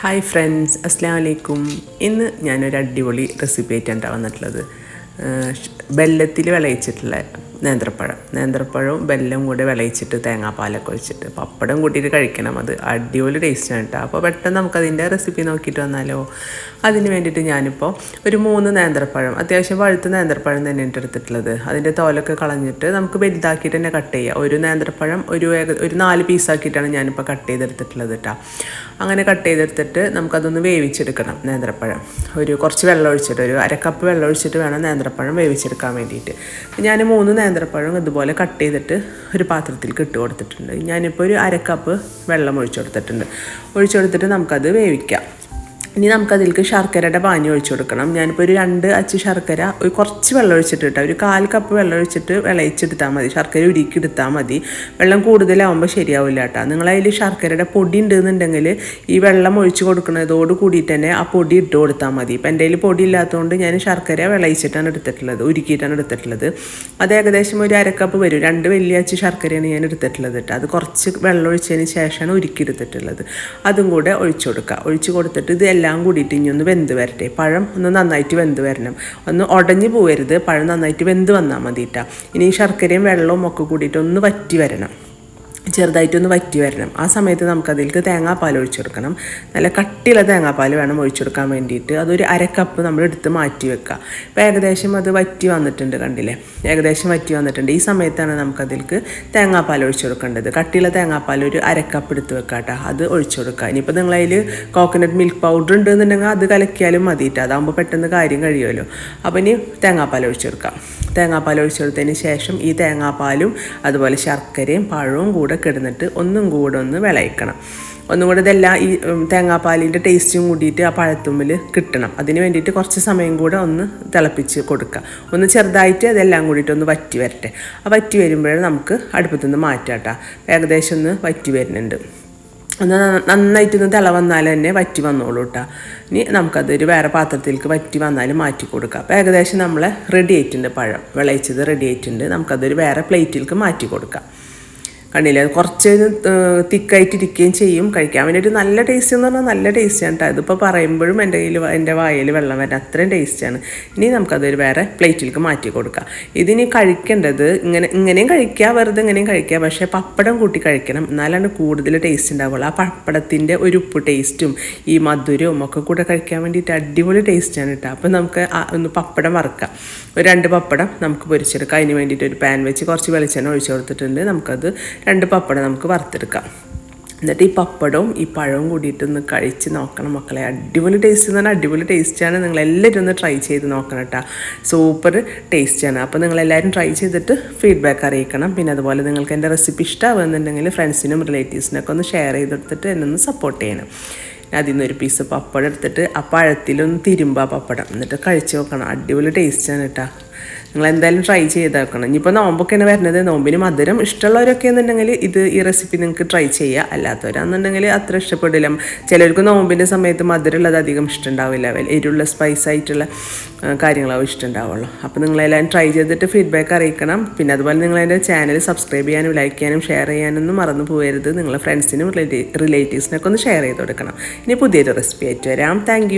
Hi friends അസ്സാം വലൈക്കും ഇന്ന് ഞാനൊരു അടിപൊളി റെസിപ്പി ആയിട്ടാണ് വന്നിട്ടുള്ളത്. ബെല്ലത്തിൽ വിളയിച്ചിട്ടുള്ള നേന്ത്രപ്പഴം. നേന്ത്രപ്പഴവും ബെല്ലം കൂടി വിളയിച്ചിട്ട് തേങ്ങാപ്പാലൊക്കെ ഒഴിച്ചിട്ട് പപ്പടം കൂട്ടിയിട്ട് കഴിക്കണം. അത് അടിപൊളി ടേസ്റ്റ് ആണ് കേട്ടോ അപ്പോൾ പെട്ടെന്ന് നമുക്കതിന്റെ റെസിപ്പി നോക്കിയിട്ട് വന്നാലോ? അതിന് വേണ്ടിയിട്ട് ഞാനിപ്പോൾ ഒരു മൂന്ന് നേന്ത്രപ്പഴം അത്യാവശ്യം പഴുത്ത നേന്ത്രപ്പഴം തന്നെയാണ് എടുത്തിട്ടുള്ളത് അതിന്റെ തോലൊക്കെ കളഞ്ഞിട്ട് നമുക്ക് വലുതാക്കിയിട്ട് തന്നെ കട്ട് ചെയ്യുക ഒരു നേന്ത്രപ്പഴം ഒരു ഒരു നാല് പീസാക്കിയിട്ടാണ് ഞാനിപ്പോൾ കട്ട് ചെയ്തെടുത്തിട്ടുള്ളത് കേട്ടോ അങ്ങനെ കട്ട് ചെയ്തെടുത്തിട്ട് നമുക്കതൊന്ന് വേവിച്ചെടുക്കണം നേന്ത്രപ്പഴം. ഒരു കുറച്ച് വെള്ളം ഒഴിച്ചിട്ട് ഒരു അരക്കപ്പ് വെള്ളം ഒഴിച്ചിട്ട് വേണം നേന്ത്രപ്പഴം വേവിച്ചെടുക്കാൻ വേണ്ടിയിട്ട്. ഞാൻ മൂന്ന് നേന്ത്രപ്പഴം ഇതുപോലെ കട്ട് ചെയ്തിട്ട് ഒരു പാത്രത്തിലേക്ക് ഇട്ട് കൊടുത്തിട്ടുണ്ട്. ഞാനിപ്പോൾ ഒരു അരക്കപ്പ് വെള്ളം ഒഴിച്ചു കൊടുത്തിട്ടുണ്ട്. ഒഴിച്ചു കൊടുത്തിട്ട് നമുക്കത് വേവിക്കാം. ഇനി നമുക്കതിലേക്ക് ശർക്കരയുടെ പാനി ഒഴിച്ചു കൊടുക്കണം. ഞാനിപ്പോൾ ഒരു രണ്ട് അച്ച് ശർക്കര ഒരു കുറച്ച് വെള്ളം ഒഴിച്ചിട്ട് ഇട്ടാൽ ഒരു കാൽ കപ്പ് വെള്ളം ഒഴിച്ചിട്ട് വിളയിച്ചെടുത്താൽ മതി. ശർക്കര ഉരുക്കി ഉരുക്കിയെടുത്താൽ മതി. വെള്ളം കൂടുതലാവുമ്പോൾ ശരിയാവില്ല കേട്ടോ നിങ്ങളതിൽ ശർക്കരയുടെ പൊടി ഉണ്ടെന്നുണ്ടെങ്കിൽ ഈ വെള്ളം ഒഴിച്ചു കൊടുക്കുന്നതോട് കൂടിയിട്ട് തന്നെ ആ പൊടി ഇട്ട് കൊടുത്താൽ മതി. ഇപ്പം എന്റെ കയ്യിൽ പൊടി ഇല്ലാത്തതുകൊണ്ട് ഞാൻ ശർക്കര വിളയിച്ചിട്ടാണ് എടുത്തിട്ടുള്ളത് ഉരുക്കിയിട്ടാണ് എടുത്തിട്ടുള്ളത്. അത് ഏകദേശം ഒരു അരക്കപ്പ് വരും. രണ്ട് വലിയ അച്ച് ശർക്കരയാണ് ഞാൻ എടുത്തിട്ടുള്ളത് കേട്ടോ അത് കുറച്ച് വെള്ളം ഒഴിച്ചതിന് ശേഷമാണ് ഉരുക്കിയെടുത്തിട്ടുള്ളത്. അതും കൂടെ ഒഴിച്ചു കൊടുക്കുക ഒഴിച്ചു കൊടുത്തിട്ട് ഇത് കൂടിയിട്ട് ഇനി ഒന്ന് വെന്ത് വരട്ടെ. പഴം ഒന്ന് നന്നായിട്ട് വെന്ത് വരണം. ഒന്ന് ഉടഞ്ഞു പോകരുത് പഴം നന്നായിട്ട് വെന്ത് വന്നാൽ മതി ഇനി ശർക്കരയും വെള്ളവും ഒക്കെ കൂടിയിട്ട് ഒന്ന് വറ്റി വരണം. ചെറുതായിട്ടൊന്ന് വറ്റി വരണം. ആ സമയത്ത് നമുക്കതിലേക്ക് തേങ്ങാപ്പാൽ ഒഴിച്ചു കൊടുക്കണം നല്ല കട്ടിയുള്ള തേങ്ങാപ്പാൽ വേണം ഒഴിച്ചു കൊടുക്കാൻ വേണ്ടിയിട്ട്. അതൊരു അരക്കപ്പ് നമ്മൾ എടുത്ത് മാറ്റി വെക്കുക. ഇപ്പോൾ ഏകദേശം അത് വറ്റി വന്നിട്ടുണ്ട് കണ്ടില്ലേ? ഏകദേശം വറ്റി വന്നിട്ടുണ്ട്. ഈ സമയത്താണ് നമുക്കതിലേക്ക് തേങ്ങാപ്പാൽ ഒഴിച്ചു കൊടുക്കേണ്ടത് കട്ടിയുള്ള തേങ്ങാപ്പാൽ ഒരു അരക്കപ്പ് എടുത്ത് വെക്കുക കേട്ടോ. അത് ഒഴിച്ചു കൊടുക്കുക ഇനിയിപ്പോൾ നിങ്ങളതിൽ കോക്കനട്ട് മിൽക്ക് പൗഡർ ഉണ്ടെന്നുണ്ടെങ്കിൽ അത് കലക്കിയാലും മതിയിട്ട് അതാകുമ്പോൾ പെട്ടെന്ന് കാര്യം കഴിയുമല്ലോ. അപ്പോൾ ഇനി തേങ്ങാപ്പാൽ ഒഴിച്ചു കൊടുക്കാം തേങ്ങാപ്പാൽ ഒഴിച്ചു കൊടുത്തതിന് ശേഷം ഈ തേങ്ങാപ്പാലും അതുപോലെ ശർക്കരയും പഴവും കൂടെ കിടന്നിട്ട് ഒന്നും കൂടെ ഒന്ന് വിളയിക്കണം. ഒന്നും കൂടെ ഇതെല്ലാം ഈ തേങ്ങാപ്പാലിന്റെ ടേസ്റ്റും കൂടിയിട്ട് ആ പഴത്തുമ്പിൽ കിട്ടണം. അതിന് വേണ്ടിയിട്ട് കുറച്ച് സമയം കൂടെ ഒന്ന് തിളപ്പിച്ച് കൊടുക്കുക. ഒന്ന് ചെറുതായിട്ട് അതെല്ലാം കൂടിയിട്ട് ഒന്ന് വറ്റി വരട്ടെ. ആ വറ്റി വരുമ്പോഴേ നമുക്ക് അടുപ്പത്തുനിന്ന് മാറ്റാം കേട്ടോ. ഏകദേശം ഒന്ന് വറ്റി വരുന്നുണ്ട്. ഒന്ന് നന്നായിട്ടൊന്ന് തിള വന്നാൽ തന്നെ വറ്റി വന്നോളൂ കേട്ടോ. ഇനി നമുക്കതൊരു വേറെ പാത്രത്തിലേക്ക് വറ്റി വന്നാൽ മാറ്റി കൊടുക്കാം. അപ്പോൾ ഏകദേശം നമ്മൾ റെഡി ആയിട്ടുണ്ട് പഴം. വിളയിച്ചത് റെഡി ആയിട്ടുണ്ട്. നമുക്കതൊരു വേറെ പ്ലേറ്റിലേക്ക് മാറ്റി കൊടുക്കാം. കണ്ടില്ലേ? കുറച്ച് തിക്കായിട്ടിരിക്കുകയും ചെയ്യും കഴിക്കാൻ. വേണ്ടിയിട്ട് നല്ല ടേസ്റ്റ് എന്ന് പറഞ്ഞാൽ നല്ല ടേസ്റ്റാണ് കേട്ടോ അതിപ്പോൾ പറയുമ്പോഴും എന്റെ കയ്യിൽ എന്റെ വായയിൽ വെള്ളം വരാൻ അത്രയും ടേസ്റ്റാണ് ഇനി നമുക്കതൊരു വേറെ പ്ലേറ്റിലേക്ക് മാറ്റി കൊടുക്കാം. ഇതിനി കഴിക്കേണ്ടത് ഇങ്ങനെ ഇങ്ങനെയും കഴിക്കുക വെറുതെ ഇങ്ങനെയും കഴിക്കുക. പക്ഷേ പപ്പടം കൂട്ടി കഴിക്കണം. എന്നാലാണ് കൂടുതൽ ടേസ്റ്റ് ഉണ്ടാവുള്ളൂ. ആ പപ്പടത്തിന്റെ ഒരു ഉപ്പ് ടേസ്റ്റും ഈ മധുരവും ഒക്കെ കൂടെ കഴിക്കാൻ വേണ്ടിയിട്ട് അടിപൊളി ടേസ്റ്റാണ് കേട്ടോ അപ്പോൾ നമുക്ക് ഒന്ന് പപ്പടം വറുക്കാം. ഒരു രണ്ട് പപ്പടം നമുക്ക് പൊരിച്ചെടുക്കാം. അതിന് വേണ്ടിയിട്ട് ഒരു പാൻ വെച്ച് കുറച്ച് വെളിച്ചെണ്ണ ഒഴിച്ചു കൊടുത്തിട്ടുണ്ട്. നമുക്കത് രണ്ട് പപ്പടം നമുക്ക് വറുത്തെടുക്കാം. എന്നിട്ട് ഈ പപ്പടവും ഈ പഴവും കൂടിയിട്ട് ഒന്ന് കഴിച്ച് നോക്കണം മക്കളെ. അടിപൊളി ടേസ്റ്റ് എന്ന് പറഞ്ഞാൽ അടിപൊളി ടേസ്റ്റാണ് നിങ്ങളെല്ലാവരും ഒന്ന് ട്രൈ ചെയ്ത് നോക്കണം കേട്ടോ സൂപ്പർ ടേസ്റ്റാണ് അപ്പോൾ നിങ്ങളെല്ലാവരും ട്രൈ ചെയ്തിട്ട് ഫീഡ്ബാക്ക് അറിയിക്കണം. പിന്നെ അതുപോലെ നിങ്ങൾക്ക് എന്റെ റെസിപ്പി ഇഷ്ടമാകുന്നുണ്ടെങ്കിൽ ഫ്രണ്ട്സിനും റിലേറ്റീവ്സിനൊക്കെ ഒന്ന് ഷെയർ ചെയ്തെടുത്തിട്ട് എന്നെ ഒന്ന് സപ്പോർട്ട് ചെയ്യണം. അതിൽ നിന്ന് ഒരു പീസ് പപ്പടം എടുത്തിട്ട് ആ പഴത്തിലൊന്ന് തിരുമ്പ പപ്പടം. എന്നിട്ട് കഴിച്ച് നോക്കണം. അടിപൊളി ടേസ്റ്റാണ് കേട്ടോ നിങ്ങൾ എന്തായാലും ട്രൈ ചെയ്ത് നോക്കണം ഇനിയിപ്പോൾ നോമ്പൊക്കെയാണ് വരുന്നത്. നോമ്പിന് മധുരം ഇഷ്ടമുള്ളവരൊക്കെ എന്നുണ്ടെങ്കിൽ ഇത് ഈ റെസിപ്പി നിങ്ങൾക്ക് ട്രൈ ചെയ്യുക അല്ലാത്തവരാണെന്നുണ്ടെങ്കിൽ അത്ര ഇഷ്ടപ്പെടില്ല. ചിലർക്ക് നോമ്പിന്റെ സമയത്ത് മധുരമുള്ളത് അധികം ഇഷ്ടമുണ്ടാവില്ല. എരിവുള്ള സ്പൈസ് ആയിട്ടുള്ള കാര്യങ്ങളാവും ഇഷ്ടമുണ്ടാവുള്ളൂ. അപ്പോൾ നിങ്ങളെല്ലാം ട്രൈ ചെയ്തിട്ട് ഫീഡ്ബാക്ക് അറിയിക്കണം. പിന്നെ അതുപോലെ നിങ്ങൾ എന്റെ ചാനൽ സബ്സ്ക്രൈബ് ചെയ്യാനും ലൈക്ക് ചെയ്യാനും ഷെയർ ചെയ്യാനൊന്നും മറന്നു പോകരുത്. നിങ്ങളെ ഫ്രണ്ട്സിനും റിലേറ്റീവ്സിനൊക്കെ ഒന്ന് ഷെയർ ചെയ്ത് കൊടുക്കണം. ഇനി പുതിയൊരു റെസിപ്പി ആയിട്ട് വരാം. താങ്ക്